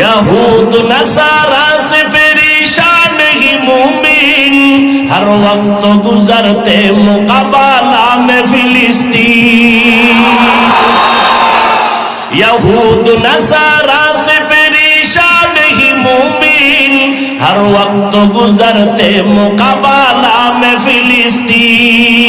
یہود نصارا سے پریشان ہی مومن ہر وقت گزرتے مقابلہ میں فلسطین یہود نصارا سے پریشان ہی مومن ہر وقت گزرتے مقابلہ میں فلسطین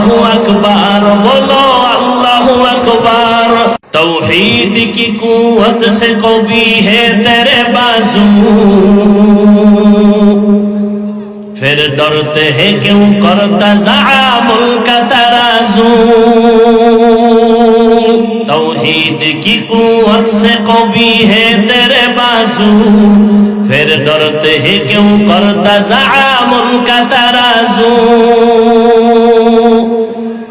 আল্লাহ আকবার বলো আল্লাহ আকবার توحید کی قوت سے قوی ہے تیرے بازو پھر ڈرتے ہیں کیوں کرتا زعامل کا ترازو توحید کی قوت سے قوی ہے تیرے بازو پھر ڈرتے ہیں کیوں کرتا زعامل کا ترازو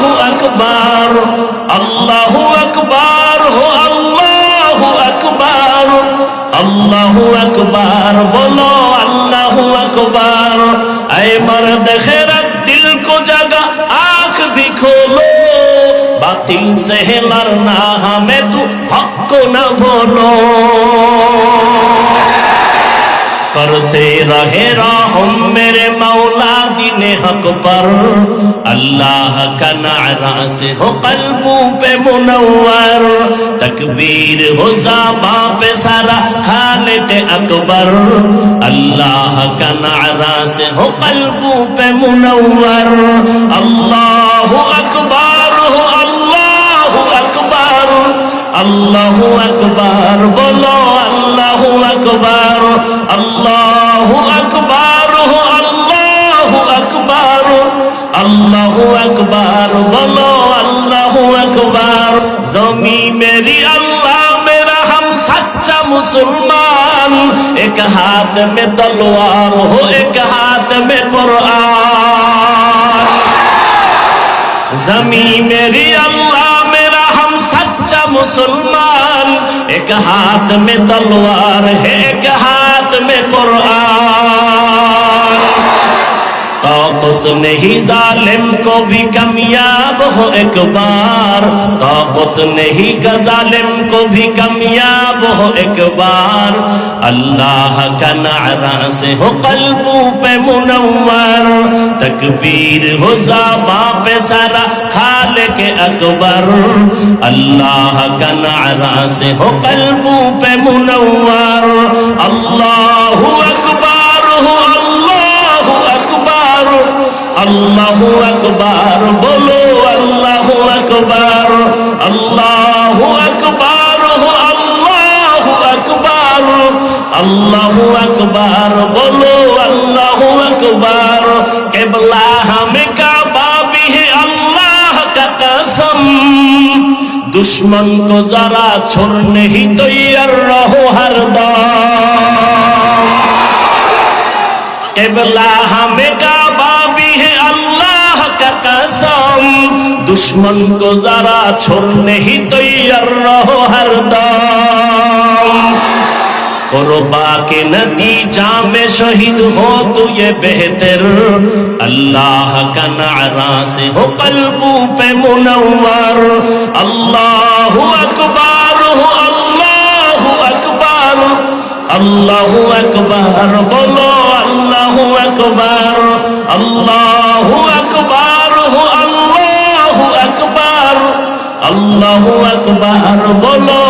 আল্লাহু আকবার আল্লাহু আকবার হো আল্লাহু আকবার আল্লাহু আকবার বলো আল্লাহু আকবার। আয় মার দেখে দিল কো জাগা, আখ ভি খোলো। বাতিল সে হেলার না হামে তু হক না বলো پر تیرا ہے راہم میرے مولا دین حق پر اللہ کا نعرہ سے ہو قلبوں پہ منور تکبیر ہو زابا پہ سارا خالد اکبر اللہ کا نعرہ سے ہو قلبوں پہ منور اللہ اکبر ہو اللہ اکبر اللہ اکبر بولو মুসলমান, এক হাত মে তলোয়ার হো, এক হাত মে জমি মেরি আল্লাহ মেরা হাম সাচ্চা মুসলমান एक हाथ में तलवार है एक हाथ में कुरान ताकत नहीं जालिम को भी कामयाब हो एक बार ताकत नहीं का जालिम को भी कामयाब हो एक बार अल्लाह का नारा से हो कल्बों पे मुनव्वर तकबीर हो जाबा पे सारा खाल के अकबर अल्लाह का नारा से हो कल्बों पे मुनव्वर अल्लाह अकबर अल्लाह अकबर बोलो अल्लाह अकबर अल्लाह अकबर हो अल्लाह अकबर अल्लाह अकबर बोलो अल्लाह अकबर केबला हमें काबा भी है अल्लाह का कसम दुश्मन को जरा छोड़ने ही तैयार रहो हरदम केबला हमें काबा भी है अल्लाह का कसम दुश्मन को जरा छोड़ने ही तैयार रहो हरदम कुर्बा के नतीजा में शहीद हो तो ये बेहतर अल्लाह का नारा से हो कल्बू पे मुनव्वर अल्लाह अकबर हो अल्लाह अकबर अल्लाह अकबर बोलो अल्लाह আকবার আল্লাহু আকবার হু আল্লাহু আকবার আল্লাহু আকবার বলো।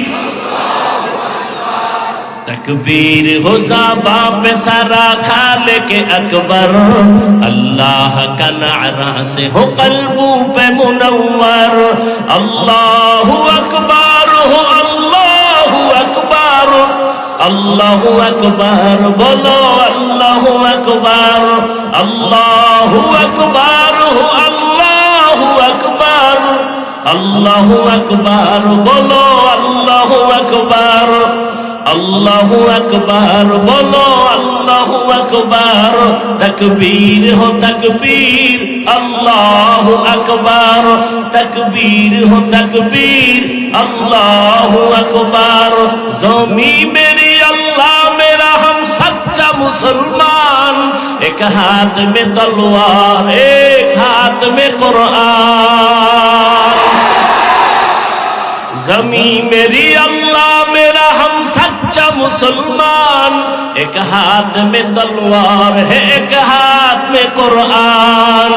تکبیر ہو زابا پہ سارا خالق اکبر اللہ کا نعرہ سے ہو قلبوں پہ منور اللہ اکبر ہو اللہ اکبر اللہ اکبر بولو اللہ اکبر اللہ اکبر ہو اللہ اکبر اللہ اکبر بولو اللہ اکبر আল্লাহু আকবার, বলো আল্লাহু আকবার, তাকবীর হো তাকবীর, আল্লাহু আকবার, তাকবীর হো তাকবীর, আল্লাহু আকবার। জমি মেরি আল্লাহ, মেরা হাম সচ্চা মুসলমান, এক হাত মে তলোয়ার, এক হাত মে কোরআন। জমি মেরি আল্লাহ सच्चा मुसलमान एक हाथ में तलवार है एक हाथ में कुरान।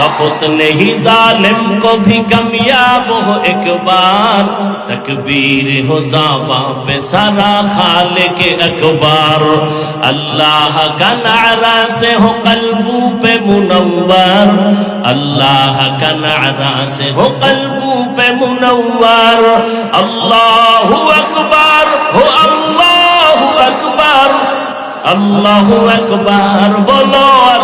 कपुत नहीं जालिम को भी कमियाब हो एक बार तकबीर हो जाबा पे सारा खाल के अकबार अल्लाह का नारा से हो कल्बू पे मुनव्वर अल्लाह का नारा से हो कल्बू पे मुनव्वर अल्लाह अकबर हो अल्लाह अकबर अल्लाह अकबर बोलो